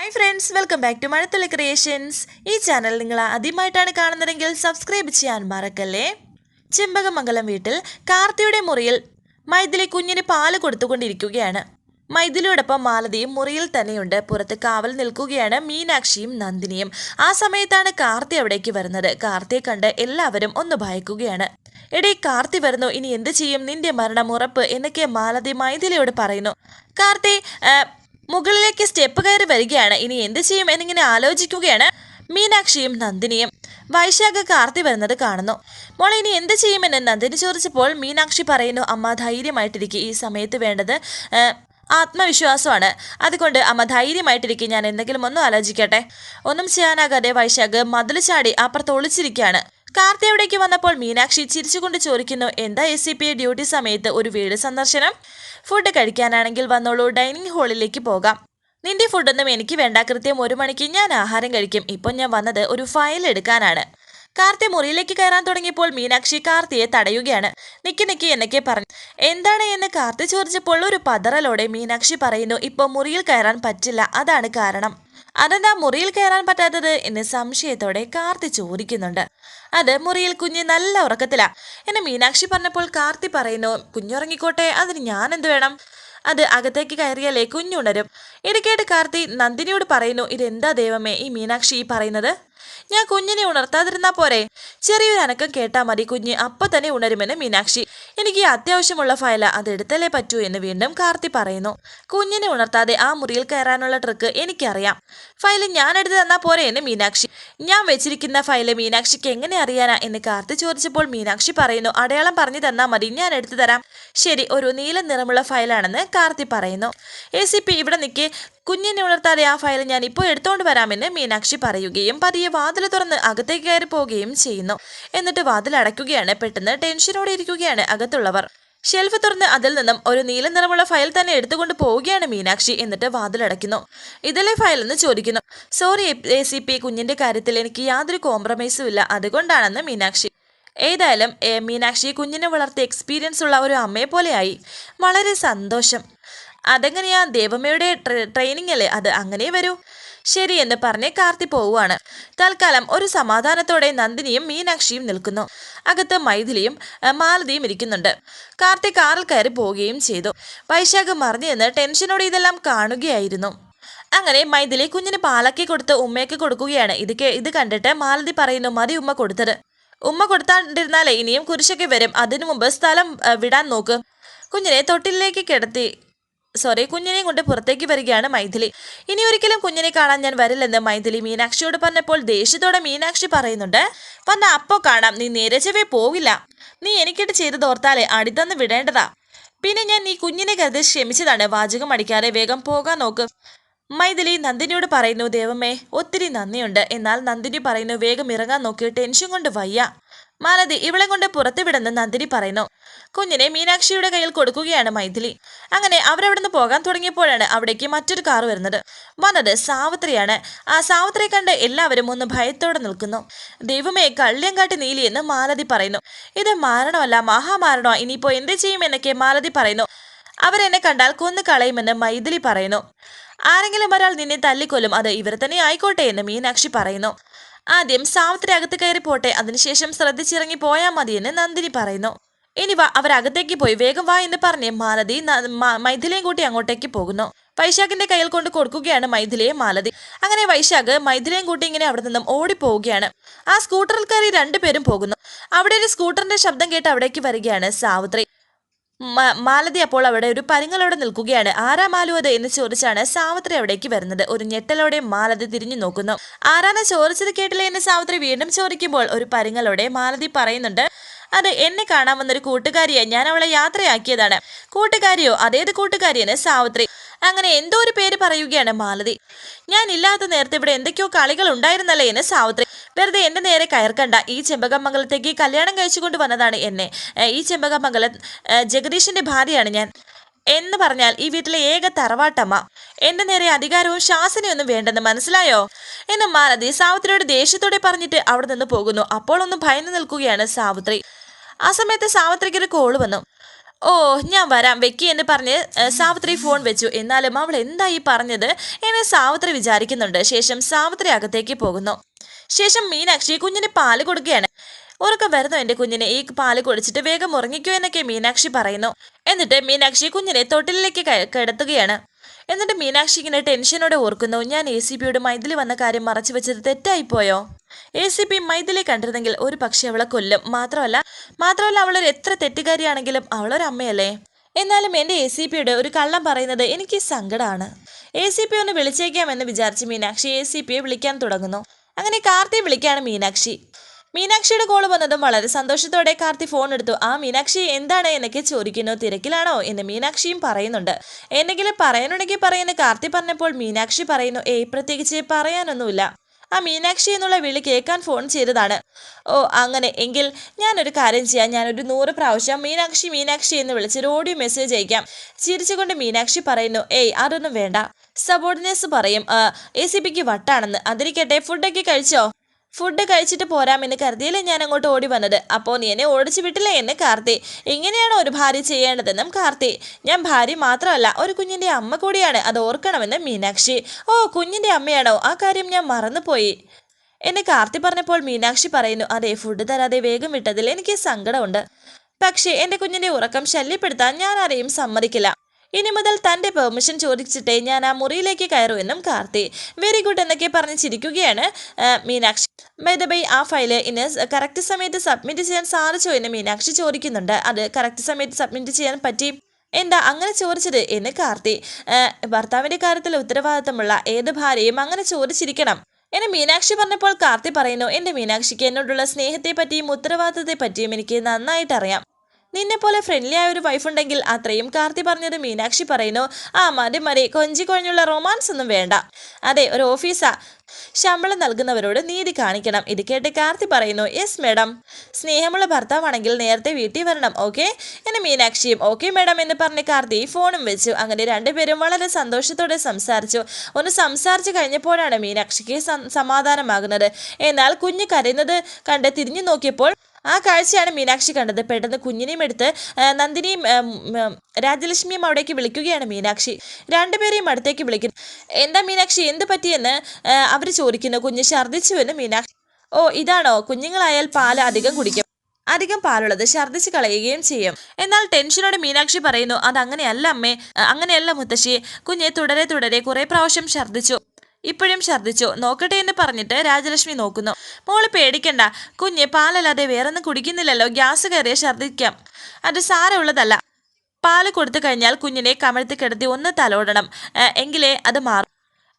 Hi friends welcome back to Mazhathulli creations ഈ channel നിങ്ങൾ ആദ്യമായിട്ടാണ് കാണുന്നതെങ്കിൽ സബ്സ്ക്രൈബ് ചെയ്യാൻ മറക്കല്ലേ? ചെമ്പകമംഗലം വീട്ടിൽ കാർത്തിയുടെ മുറിയിൽ മൈഥിലി കുഞ്ഞിന് പാൽ കൊടുത്തുകൊണ്ടിരിക്കുകയാണ്. മൈഥിലിയോടൊപ്പം മാലതിയും മുറിയിൽ തന്നെയുണ്ട്. പുറത്ത് കാവൽ നിൽക്കുകയാണ് മീനാക്ഷിയും നന്ദിനിയും. ആ സമയത്താണ് കാർത്തി അവിടേക്ക് വരുന്നത്. കാർത്തിയെ കണ്ട് എല്ലാവരും ഒന്ന് ഭയക്കുകയാണ്. എടേ കാർത്തി വരുന്നു. ഇനി എന്ത് ചെയ്യും? നിന്റെ മരണം ഉറപ്പ് എന്നൊക്കെ മാലതി മൈഥിലിയോട് പറയുന്നു. കാർത്തി മുകളിലേക്ക് സ്റ്റെപ്പ് കയറി വരികയാണ്. ഇനി എന്ത് ചെയ്യും എന്നിങ്ങനെ ആലോചിക്കുകയാണ് മീനാക്ഷിയും നന്ദിനിയും. വൈശാഖ കാർത്തി വരുന്നത് കാണുന്നു. മോളെ ഇനി എന്ത് ചെയ്യുമെന്ന് നന്ദിനി ചോദിച്ചപ്പോൾ മീനാക്ഷി പറയുന്നു അമ്മ ധൈര്യമായിട്ടിരിക്കും. ഈ സമയത്ത് വേണ്ടത് ആത്മവിശ്വാസമാണ്. അതുകൊണ്ട് അമ്മ ധൈര്യമായിട്ടിരിക്കും. ഞാൻ എന്തെങ്കിലും ഒന്നും ആലോചിക്കട്ടെ. ഒന്നും ചെയ്യാനാകാതെ വൈശാഖ് മതിൽ ചാടി അപ്പുറത്ത് ഒളിച്ചിരിക്കുകയാണ്. കാർത്തി അവിടേക്ക് വന്നപ്പോൾ മീനാക്ഷി ചിരിച്ചുകൊണ്ട് ചോദിക്കുന്നു എന്താ എസ് സി പി ഡ്യൂട്ടി സമയത്ത് ഒരു വീട് സന്ദർശനം? ഫുഡ് കഴിക്കാനാണെങ്കിൽ വന്നോളൂ ഡൈനിങ് ഹാളിലേക്ക് പോകാം. നിന്റെ ഫുഡൊന്നും എനിക്ക് വേണ്ട കൃത്യം ഒരു മണിക്ക് ഞാൻ ആഹാരം കഴിക്കും. ഇപ്പം ഞാൻ വന്നത് ഒരു ഫയൽ എടുക്കാനാണ്. കാർത്തി മുറിയിലേക്ക് കയറാൻ തുടങ്ങിയപ്പോൾ മീനാക്ഷി കാർത്തിയെ തടയുകയാണ്. നിക്കി നിക്കി എന്നൊക്കെ പറഞ്ഞു. എന്താണ്? എന്ന് കാർത്തി ചോദിച്ചപ്പോൾ ഒരു പതറലോടെ മീനാക്ഷി പറയുന്നു ഇപ്പോൾ മുറിയിൽ കയറാൻ പറ്റില്ല അതാണ് കാരണം. അതെന്താ മുറിയിൽ കയറാൻ പറ്റാത്തത് എന്ന് സംശയത്തോടെ കാർത്തി ചോദിക്കുന്നുണ്ട് അത് മുറിയിൽ കുഞ്ഞ് നല്ല ഉറക്കത്തിലാ. എന്നെ മീനാക്ഷി പറഞ്ഞപ്പോൾ കാർത്തി പറയുന്നു കുഞ്ഞുറങ്ങിക്കോട്ടെ അതിന് ഞാൻ എന്ത് വേണം? അത് അകത്തേക്ക് കയറിയാലേ കുഞ്ഞുണരും. ഇടയ്ക്കേട്ട് കാർത്തി നന്ദിനിയോട് പറയുന്നു ഇതെന്താ ദൈവമേ ഈ മീനാക്ഷി ഈ പറയുന്നത്? ഞാൻ കുഞ്ഞിനെ ഉണർത്താതിരുന്നാ പോരെ? ചെറിയൊരു അനക്കം കേട്ടാ മതി കുഞ്ഞ്. അപ്പൊ തന്നെ ഉണരുമെന്ന് മീനാക്ഷി. എനിക്ക് അത്യാവശ്യമുള്ള ഫയല. അത് എടുത്തല്ലേ പറ്റൂ എന്ന് വീണ്ടും കാർത്തി പറയുന്നു. കുഞ്ഞിനെ ഉണർത്താതെ ആ മുറിയിൽ കയറാനുള്ള ട്രിക്ക് എനിക്കറിയാം. ഫയൽ ഞാൻ എടുത്ത് തന്നാ പോരെ എന്ന് മീനാക്ഷി. ഞാൻ വെച്ചിരിക്കുന്ന ഫയൽ മീനാക്ഷിക്ക് എങ്ങനെ അറിയാനാ എന്ന് കാർത്തി ചോദിച്ചപ്പോൾ മീനാക്ഷി പറയുന്നു അടയാളം പറഞ്ഞു തന്നാ മതി. ഞാൻ എടുത്തു തരാം. ശരി ഒരു നീല നിറമുള്ള ഫയലാണെന്ന് കാർത്തി പറയുന്നു. എ സി പി ഇവിടെ നിൽക്കെ കുഞ്ഞിനെ ഉണർത്താതെ ആ ഫയൽ ഞാൻ ഇപ്പോൾ എടുത്തുകൊണ്ട് വരാമെന്ന് മീനാക്ഷി പറയുകയും പതിയെ വാതിൽ തുറന്ന് അകത്തേക്ക് കയറി പോവുകയും ചെയ്യുന്നു. എന്നിട്ട് വാതിൽ അടയ്ക്കുകയാണ്. പെട്ടെന്ന് ടെൻഷനോടെ ഇരിക്കുകയാണ് അകത്തുള്ളവർ. ഷെൽഫ് തുറന്ന് അതിൽ നിന്നും ഒരു നീല നിറമുള്ള ഫയൽ തന്നെ എടുത്തുകൊണ്ട് പോവുകയാണ് മീനാക്ഷി. എന്നിട്ട് വാതിലടയ്ക്കുന്നു ഇതിലെ ഫയൽ എന്ന് ചോദിക്കുന്നു. സോറി എ സി പി കുഞ്ഞിന്റെ കാര്യത്തിൽ എനിക്ക് യാതൊരു കോംപ്രമൈസും ഇല്ല. അതുകൊണ്ടാണെന്ന് മീനാക്ഷി. ഏതായാലും മീനാക്ഷി കുഞ്ഞിനെ വളർത്തി എക്സ്പീരിയൻസ് ഉള്ള ഒരു അമ്മയെ പോലെയായി വളരെ സന്തോഷം. അതെങ്ങനെയാ? ദേവമ്മയുടെ ട്രെ- ട്രെയിനിങ് അല്ലേ അത് അങ്ങനെ വരൂ. ശരി എന്ന് പറഞ്ഞ് കാർത്തി പോവുകയാണ് തൽക്കാലം ഒരു സമാധാനത്തോടെ നന്ദിനിയും മീനാക്ഷിയും നിൽക്കുന്നു. അകത്ത് മൈഥിലിയും മാലതിയും ഇരിക്കുന്നുണ്ട്. കാർത്തി കാറിൽ കയറി പോവുകയും ചെയ്തു. വൈശാഖ് മറിഞ്ഞു നിന്ന് ടെൻഷനോടെ ഇതെല്ലാം കാണുകയായിരുന്നു. അങ്ങനെ മൈഥിലി കുഞ്ഞിന് പാലക്കി കൊടുത്ത് ഉമ്മയ്ക്ക് കൊടുക്കുകയാണ്. ഇത് ഇത് കണ്ടിട്ട് മാലതി പറയുന്നു മതി ഉമ്മ കൊടുത്തത്. ഉമ്മ കൊടുത്താണ്ടിരുന്നാലേ ഇനിയും കുരിശൊക്കെ വരും. അതിനു മുമ്പ് സ്ഥലം വിടാൻ നോക്ക്. കുഞ്ഞിനെ തൊട്ടിലേക്ക് കിടത്തി സോറി കുഞ്ഞിനെയും കൊണ്ട് പുറത്തേക്ക് വരികയാണ് മൈഥിലി. ഇനി ഒരിക്കലും കുഞ്ഞിനെ കാണാൻ ഞാൻ വരില്ലെന്ന് മൈഥിലി മീനാക്ഷിയോട് പറഞ്ഞപ്പോൾ ദേഷ്യത്തോടെ മീനാക്ഷി പറയുന്നുണ്ട് വന്ന അപ്പോ കാണാം. നീ നേരെ ചെവേ പോവില്ല. നീ എനിക്കിട്ട് ചെയ്ത് തോർത്താലേ അടിത്തന്ന് വിടേണ്ടതാ. പിന്നെ ഞാൻ നീ കുഞ്ഞിനെ കരുതി ക്ഷമിച്ചതാണ്. വാചകം അടിക്കാതെ വേഗം പോകാൻ നോക്ക്. മൈഥിലി നന്ദിനിയോട് പറയുന്നു ദേവമേ ഒത്തിരി നന്ദിയുണ്ട്. എന്നാൽ നന്ദിനി പറയുന്നു വേഗം ഇറങ്ങാൻ നോക്കി. ടെൻഷൻ കൊണ്ട് വയ്യ. മാലതി ഇവളെ കൊണ്ട് പുറത്തു വിടുന്ന നന്ദിനി പറയുന്നു. കുഞ്ഞിനെ മീനാക്ഷിയുടെ കയ്യിൽ കൊടുക്കുകയാണ് മൈഥിലി. അങ്ങനെ അവരവിടുന്ന് പോകാൻ തുടങ്ങിയപ്പോഴാണ് അവിടേക്ക് മറ്റൊരു കാർ വരുന്നത്. വന്നത് സാവത്രിയാണ്. ആ സാവത്രി കണ്ട് എല്ലാവരും ഒന്ന് ഭയത്തോടെ നിൽക്കുന്നു. ദൈവമേ കള്ളിയം കാട്ടി നീലി എന്ന് മാലതി പറയുന്നു. ഇത് മാരണമല്ല മഹാമാരണോ ഇനിയിപ്പോ എന്ത് ചെയ്യുമെന്നൊക്കെ മാലതി പറയുന്നു. അവരെന്നെ കണ്ടാൽ കൊന്നു കളയുമെന്ന് മൈഥിലി പറയുന്നു. ആരെങ്കിലും ഒരാൾ നിന്നെ തല്ലിക്കൊല്ലും അത് ഇവർ തന്നെ ആയിക്കോട്ടെ എന്ന് മീനാക്ഷി പറയുന്നു. ആദ്യം സാവിത്രി അകത്ത് കയറി പോട്ടെ. അതിനുശേഷം ശ്രദ്ധിച്ചിറങ്ങി പോയാൽ മതിയെന്ന് നന്ദിനി പറയുന്നു. ഇനി വാ അവരകത്തേക്ക് പോയി. വേഗം വാ എന്ന് പറഞ്ഞ് മാലതി മൈഥിലയും കൂട്ടി അങ്ങോട്ടേക്ക് പോകുന്നു. വൈശാഖിന്റെ കയ്യിൽ കൊണ്ട് കൊടുക്കുകയാണ് മൈഥിലിയെ മാലതി. അങ്ങനെ വൈശാഖ് മൈഥിലിയും കൂട്ടി ഇങ്ങനെ അവിടെ നിന്നും ഓടിപ്പോവുകയാണ്. ആ സ്കൂട്ടറിൽ കയറി രണ്ടുപേരും പോകുന്നു. അവിടെ ഒരു സ്കൂട്ടറിന്റെ ശബ്ദം കേട്ട് അവിടേക്ക് വരികയാണ് സാവിത്രി. മാലതി അപ്പോൾ അവിടെ ഒരു പരിങ്ങളോടെ നിൽക്കുകയാണ്. ആരാ മാലു അത്? എന്ന് ചോദിച്ചാണ് സാവിത്രി അവിടേക്ക് വരുന്നത്. ഒരു ഞെട്ടലോടെ മാലതി തിരിഞ്ഞു നോക്കുന്നു. ആരാണ് ചോദിച്ചത് കേട്ടില്ലേ? എന്ന് സാവിത്രി വീണ്ടും ചോദിക്കുമ്പോൾ ഒരു പരിങ്ങളോടെ മാലതി പറയുന്നുണ്ട്. അത് എന്നെ കാണാൻ വന്നൊരു കൂട്ടുകാരിയെ ഞാൻ അവളെ യാത്രയാക്കിയതാണ്. കൂട്ടുകാരിയോ? അതേത് കൂട്ടുകാരിയെന്ന് സാവിത്രി. അങ്ങനെ എന്തോ ഒരു പേര് പറയുകയാണ് മാലതി. ഞാൻ ഇല്ലാത്ത നേരത്തെ ഇവിടെ എന്തൊക്കെയോ കളികൾ ഉണ്ടായിരുന്നല്ലേ എന്ന് സാവിത്രി. വെറുതെ എന്റെ നേരെ കയർക്കണ്ട ഈ ചെമ്പകമംഗലത്തേക്ക് കല്യാണം കഴിച്ചുകൊണ്ട് വന്നതാണ് എന്നെ. ഈ ചെമ്പകമംഗലം ജഗദീഷിന്റെ ഭാര്യയാണ് ഞാൻ. എന്ന് പറഞ്ഞാൽ ഈ വീട്ടിലെ ഏക തറവാട്ടമ്മ. എന്റെ നേരെ അധികാരവും ശാസനയൊന്നും വേണ്ടെന്ന് മനസ്സിലായോ? എന്ന് മാലതി സാവിത്രിയോട് ദേഷ്യത്തോടെ പറഞ്ഞിട്ട് അവിടെ നിന്ന് പോകുന്നു. അപ്പോൾ ഒന്ന് ഭയന്നു നിൽക്കുകയാണ് സാവിത്രി. ആ സമയത്ത് സാവിത്രിക്ക് ഒരു കോൾ വന്നു. ഓ ഞാൻ വരാം. വെക്കി എന്ന് പറഞ്ഞ് സാവത്രി ഫോൺ വെച്ചു. എന്നാലും അവൾ എന്തായി പറഞ്ഞത്? എന്ന് സാവിത്രി വിചാരിക്കുന്നുണ്ട്. ശേഷം സാവിത്രി അകത്തേക്ക് പോകുന്നു. ശേഷം മീനാക്ഷി കുഞ്ഞിന് പാൽ കൊടുക്കുകയാണ്. ഉറക്കം വരുന്നു എന്റെ കുഞ്ഞിനെ? ഈ പാൽ കുടിച്ചിട്ട് വേഗം ഉറങ്ങിക്കോ എന്നൊക്കെ മീനാക്ഷി പറയുന്നു. എന്നിട്ട് മീനാക്ഷി കുഞ്ഞിനെ തൊട്ടിലേക്ക് കിടത്തുകയാണ്. എന്നിട്ട് മീനാക്ഷി ഇങ്ങനെ ടെൻഷനോടെ ഓർക്കുന്നു. ഞാൻ എ സി പിയോട് മൈതിൽ വന്ന കാര്യം മറച്ചു വെച്ചത് തെറ്റായിപ്പോയോ? എ സി പി മൈഥിലി കണ്ടിരുന്നെങ്കിൽ ഒരു പക്ഷെ അവളെ കൊല്ലും. മാത്രമല്ല മാത്രമല്ല അവളൊരു എത്ര തെറ്റുകാരിയാണെങ്കിലും അവളൊരു അമ്മയല്ലേ? എന്നാലും എന്റെ എ സി പിയുടെ ഒരു കള്ളം പറയുന്നത് എനിക്ക് സങ്കടമാണ് എ സി പി ഒന്ന് വിളിച്ചേക്കാമെന്ന് വിചാരിച്ച് മീനാക്ഷി എ സി പിയെ വിളിക്കാൻ തുടങ്ങുന്നു. അങ്ങനെ കാർത്തി വിളിക്കുകയാണ് മീനാക്ഷി. മീനാക്ഷിയുടെ കോൾ വന്നതും വളരെ സന്തോഷത്തോടെ കാർത്തി ഫോൺ എടുത്തു. ആ മീനാക്ഷി എന്താണ് എന്നൊക്കെ ചോദിക്കുന്നു. തിരക്കിലാണോ? എന്ന് മീനാക്ഷിയും പറയുന്നുണ്ട്. എന്തെങ്കിലും പറയാനുണ്ടെങ്കിൽ പറയുന്ന കാർത്തി പറഞ്ഞപ്പോൾ മീനാക്ഷി പറയുന്നു ഏയ് പ്രത്യേകിച്ച് പറയാനൊന്നുമില്ല. ആ മീനാക്ഷി എന്നുള്ള വിളി കേൾക്കാൻ ഫോൺ ചെയ്തതാണ്. ഓ അങ്ങനെ. എങ്കിൽ ഞാനൊരു കാര്യം ചെയ്യാം. ഞാനൊരു നൂറ് പ്രാവശ്യം മീനാക്ഷി മീനാക്ഷി എന്ന് വിളിച്ച് ഒരു ഓഡിയോ മെസ്സേജ് അയക്കാം. ചിരിച്ചുകൊണ്ട് മീനാക്ഷി പറയുന്നു ഏയ് അതൊന്നും വേണ്ട. സബോർഡിനേഴ്സ് പറയും എ സി പിക്ക് വട്ടാണെന്ന്. അതിരിക്കട്ടെ ഫുഡൊക്കെ കഴിച്ചോ? ഫുഡ് കഴിച്ചിട്ട് പോരാമെന്ന് കരുതിയല്ലേ ഞാൻ അങ്ങോട്ട് ഓടി വന്നത്? അപ്പോൾ നീ എന്നെ ഓടിച്ചു വിട്ടില്ലേ എന്ന് കാർത്തി? ഇങ്ങനെയാണ് ഒരു ഭാര്യ ചെയ്യേണ്ടതെന്നും കാർത്തി. ഞാൻ ഭാര്യ മാത്രമല്ല ഒരു കുഞ്ഞിന്റെ അമ്മ കൂടിയാണ്. അത് ഓർക്കണമെന്ന് മീനാക്ഷി. ഓ കുഞ്ഞിന്റെ അമ്മയാണോ? ആ കാര്യം ഞാൻ മറന്നുപോയി. എന്നെ കാർത്തി പറഞ്ഞപ്പോൾ മീനാക്ഷി പറയുന്നു അതെ ഫുഡ് തരാതെ വേഗം വിട്ടതിൽ എനിക്ക് സങ്കടമുണ്ട്. പക്ഷേ എന്റെ കുഞ്ഞിന്റെ ഉറക്കം ശല്യപ്പെടുത്താൻ ഞാൻ ആരെയും സമ്മതിക്കില്ല. ഇനി മുതൽ തന്റെ പെർമിഷൻ ചോദിച്ചിട്ടേ ഞാൻ ആ മുറിയിലേക്ക് കയറൂ എന്നും കാർത്തി. വെരി ഗുഡ് എന്നൊക്കെ പറഞ്ഞ് ചിരിക്കുകയാണ് മീനാക്ഷി. ബൈ ആ ഫയൽ ഇന്ന് കറക്റ്റ് സമയത്ത് സബ്മിറ്റ് ചെയ്യാൻ സാധിച്ചോ എന്ന് മീനാക്ഷി ചോദിക്കുന്നുണ്ട്. അത് കറക്റ്റ് സമയത്ത് സബ്മിറ്റ് ചെയ്യാൻ പറ്റി? എന്താ അങ്ങനെ ചോദിച്ചത് എന്ന് കാർത്തി. ഭർത്താവിന്റെ കാര്യത്തിൽ ഉത്തരവാദിത്തമുള്ള ഏത് ഭാര്യയും അങ്ങനെ ചോദിച്ചിരിക്കണം എന്നെ മീനാക്ഷി പറഞ്ഞപ്പോൾ കാർത്തി പറയുന്നു എന്റെ മീനാക്ഷിക്ക് എന്നോടുള്ള സ്നേഹത്തെ പറ്റിയും ഉത്തരവാദിത്തത്തെ പറ്റിയും എനിക്ക് നന്നായിട്ട് അറിയാം നിന്നെ പോലെ ഫ്രണ്ട്ലി ആയ ഒരു വൈഫ് ഉണ്ടെങ്കിൽ അത്രയും കാർത്തി പറഞ്ഞത് മീനാക്ഷി പറയുന്നു. ആ മതി മതി കൊഞ്ചി കൊഞ്ഞുള്ള റൊമാൻസ് ഒന്നും വേണ്ട. അതെ ഒരു ഓഫീസാ ശമ്പളം നൽകുന്നവരോട് നീതി കാണിക്കണം. ഇത് കേട്ട് കാർത്തി പറയുന്നു യെസ് മേഡം സ്നേഹമുള്ള ഭർത്താവാണെങ്കിൽ നേരത്തെ വീട്ടിൽ വരണം ഓക്കെ എന്നെ മീനാക്ഷിയും ഓക്കെ മേഡം എന്ന് പറഞ്ഞ് കാർത്തി ഫോണും വെച്ചു. അങ്ങനെ രണ്ടുപേരും വളരെ സന്തോഷത്തോടെ സംസാരിച്ചു. ഒന്ന് സംസാരിച്ചു കഴിഞ്ഞപ്പോഴാണ് മീനാക്ഷിക്ക് സമാധാനമാകുന്നത്. എന്നാൽ കുഞ്ഞ് കരയുന്നത് കണ്ട് തിരിഞ്ഞു നോക്കിയപ്പോൾ ആ കാഴ്ചയാണ് മീനാക്ഷി കണ്ടത്. പെട്ടെന്ന് കുഞ്ഞിനെയും എടുത്ത് നന്ദിനിയും രാജലക്ഷ്മിയും അവിടേക്ക് വിളിക്കുകയാണ് മീനാക്ഷി. രണ്ടുപേരെയും അടുത്തേക്ക് വിളിക്കുന്നു. എന്താ മീനാക്ഷി എന്ത് പറ്റിയെന്ന്? അവർ ചോദിക്കുന്നു. കുഞ്ഞ് ഛർദ്ദിച്ചുവെന്ന് മീനാക്ഷി ഓ ഇതാണോ? കുഞ്ഞുങ്ങളായാൽ പാൽ അധികം കുടിക്കും. അധികം പാലുള്ളത് ഛർദ്ദിച്ച് കളയുകയും ചെയ്യും. എന്നാൽ ടെൻഷനോടെ മീനാക്ഷി പറയുന്നു അതങ്ങനെയല്ല അമ്മേ അങ്ങനെയല്ല മുത്തശ്ശി. കുഞ്ഞെ തുടരെ തുടരെ കുറേ പ്രാവശ്യം ഛർദ്ദിച്ചു. ഇപ്പോഴും ഛർദ്ദിച്ചു. നോക്കട്ടെ എന്ന് പറഞ്ഞിട്ട് രാജലക്ഷ്മി നോക്കുന്നു. മോൾ പേടിക്കണ്ട. കുഞ്ഞ് പാലല്ലാതെ വേറൊന്നും കുടിക്കുന്നില്ലല്ലോ. ഗ്യാസ് കയറിയ ഛർദ്ദിക്കാം. അത് സാരമുള്ളതല്ല. പാൽ കൊടുത്തു കഴിഞ്ഞാൽ കുഞ്ഞിനെ കമഴ്ത്തി കിടത്തി ഒന്ന് തലോടണം. എങ്കിലേ അത് മാറും.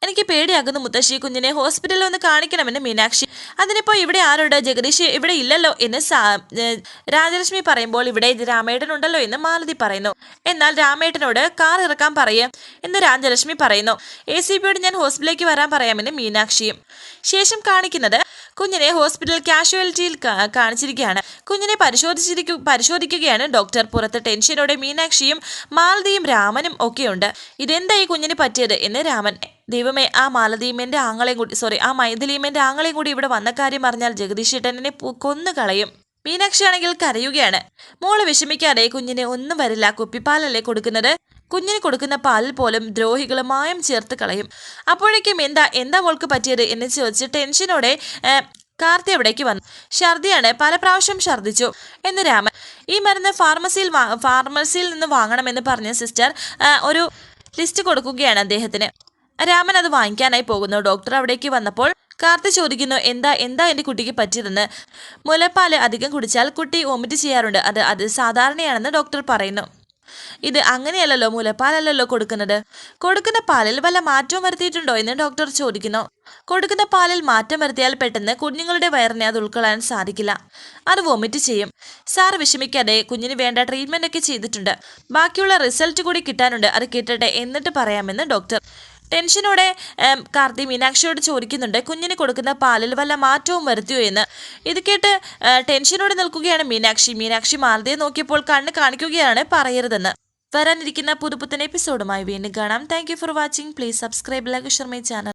എനിക്ക് പേടിയാകുന്നു മുത്തശ്ശി. കുഞ്ഞിനെ ഹോസ്പിറ്റലിൽ ഒന്ന് കാണിക്കണമെന്ന് മീനാക്ഷി. അതിനിപ്പോ ഇവിടെ ആരുണ്ട്? ജഗദീഷ് ഇവിടെ ഇല്ലല്ലോ എന്ന് രാജലക്ഷ്മി പറയുമ്പോൾ ഇവിടെ രാമേട്ടൻ ഉണ്ടല്ലോ എന്ന് മാലതി പറയുന്നു. എന്നാൽ രാമേട്ടനോട് കാർ ഇറക്കാൻ പറയേ എന്ന് രാജലക്ഷ്മി പറയുന്നു. എ സി പിയോട് ഞാൻ ഹോസ്പിറ്റലിലേക്ക് വരാൻ പറയാമെന്ന് മീനാക്ഷിയും ശേഷം കാണിക്കുന്നത് കുഞ്ഞിനെ ഹോസ്പിറ്റൽ കാഷ്വാലിറ്റിയിൽ കാണിച്ചിരിക്കുകയാണ്. കുഞ്ഞിനെ പരിശോധിച്ചിരിക്കു പരിശോധിക്കുകയാണ് ഡോക്ടർ. പുറത്ത് ടെൻഷനോടെ മീനാക്ഷിയും മാലതിയും രാമനും ഒക്കെയുണ്ട്. ഇതെന്തായി കുഞ്ഞിന് പറ്റിയത് എന്ന് രാമൻ ദൈവമേ ആ മാലതിയും എന്റെ ആങ്ങളെയും കൂടി സോറി ആ മൈഥിലിയും എന്റെ ആങ്ങളെയും കൂടി ഇവിടെ വന്ന കാര്യം അറിഞ്ഞാൽ ജഗദീഷ് ഏട്ടനെ പു- കൊന്നു കളയും മീനാക്ഷി ആണെങ്കിൽ കരയുകയാണ്. മോൾ വിഷമിക്കാതെ കുഞ്ഞിനെ ഒന്നും വരില്ല കുപ്പിപ്പാലല്ലേ കൊടുക്കുന്നത്? കുഞ്ഞിന് കൊടുക്കുന്ന പാലിൽ പോലും ദ്രോഹികൾ മായം ചേർത്ത് കളയും. അപ്പോഴേക്കും എന്താ എന്താ മോൾക്ക് പറ്റിയത് എന്ന് ചോദിച്ച് ടെൻഷനോടെ കാർത്തി അവിടേക്ക് വന്നു. ഛർദിയാണ് പല പ്രാവശ്യം ഛർദിച്ചു. എന്ന് രാമൻ ഈ മരുന്ന് ഫാർമസിയിൽ ഫാർമസിയിൽ നിന്ന് വാങ്ങണമെന്ന് പറഞ്ഞ സിസ്റ്റർ ഒരു ലിസ്റ്റ് കൊടുക്കുകയാണ് അദ്ദേഹത്തിന്. രാമൻ അത് വാങ്ങിക്കാനായി പോകുന്നു. ഡോക്ടർ അവിടേക്ക് വന്നപ്പോൾ കാർത്തി ചോദിക്കുന്നു എന്താ എന്താ എന്റെ കുട്ടിക്ക് പറ്റിയതെന്ന്? മുലപ്പാൽ അധികം കുടിച്ചാൽ കുട്ടി വൊമിറ്റ് ചെയ്യാറുണ്ട്. അത് അത് സാധാരണയാണെന്ന് ഡോക്ടർ പറയുന്നു. ഇത് അങ്ങനെയല്ലല്ലോ മുലപ്പാലല്ലല്ലോ കൊടുക്കുന്നത്? കൊടുക്കുന്ന പാലിൽ വല്ല മാറ്റവും വരുത്തിയിട്ടുണ്ടോ എന്ന് ഡോക്ടർ ചോദിക്കുന്നു. കൊടുക്കുന്ന പാലിൽ മാറ്റം വരുത്തിയാൽ പെട്ടെന്ന് കുഞ്ഞുങ്ങളുടെ വയറിനെ അത് ഉൾക്കൊള്ളാൻ സാധിക്കില്ല. അത് വോമിറ്റ് ചെയ്യും. സാർ വിഷമിക്കാതെ കുഞ്ഞിന് വേണ്ട ട്രീറ്റ്മെന്റ് ഒക്കെ ചെയ്തിട്ടുണ്ട്. ബാക്കിയുള്ള റിസൾട്ട് കൂടി കിട്ടാനുണ്ട്. അത് കിട്ടട്ടെ എന്നിട്ട് പറയാമെന്ന് ഡോക്ടർ ടെൻഷനോടെ കാർത്തി മീനാക്ഷിയോട് ചോദിക്കുന്നുണ്ട് കുഞ്ഞിന് കൊടുക്കുന്ന പാലിൽ വല്ല മാറ്റവും വരുത്തിയോ എന്ന്? ഇത് കേട്ട് ടെൻഷനോട് നിൽക്കുകയാണ് മീനാക്ഷി. മീനാക്ഷി മാലതയെ നോക്കിയപ്പോൾ കണ്ണ് കാണിക്കുകയാണ് പറയരുതെന്ന്. വരാനിരിക്കുന്ന പുതുപുത്തൻ എപ്പിസോഡുമായി വീണ്ടും കാണാം. Thank for watching please subscribe like share my channel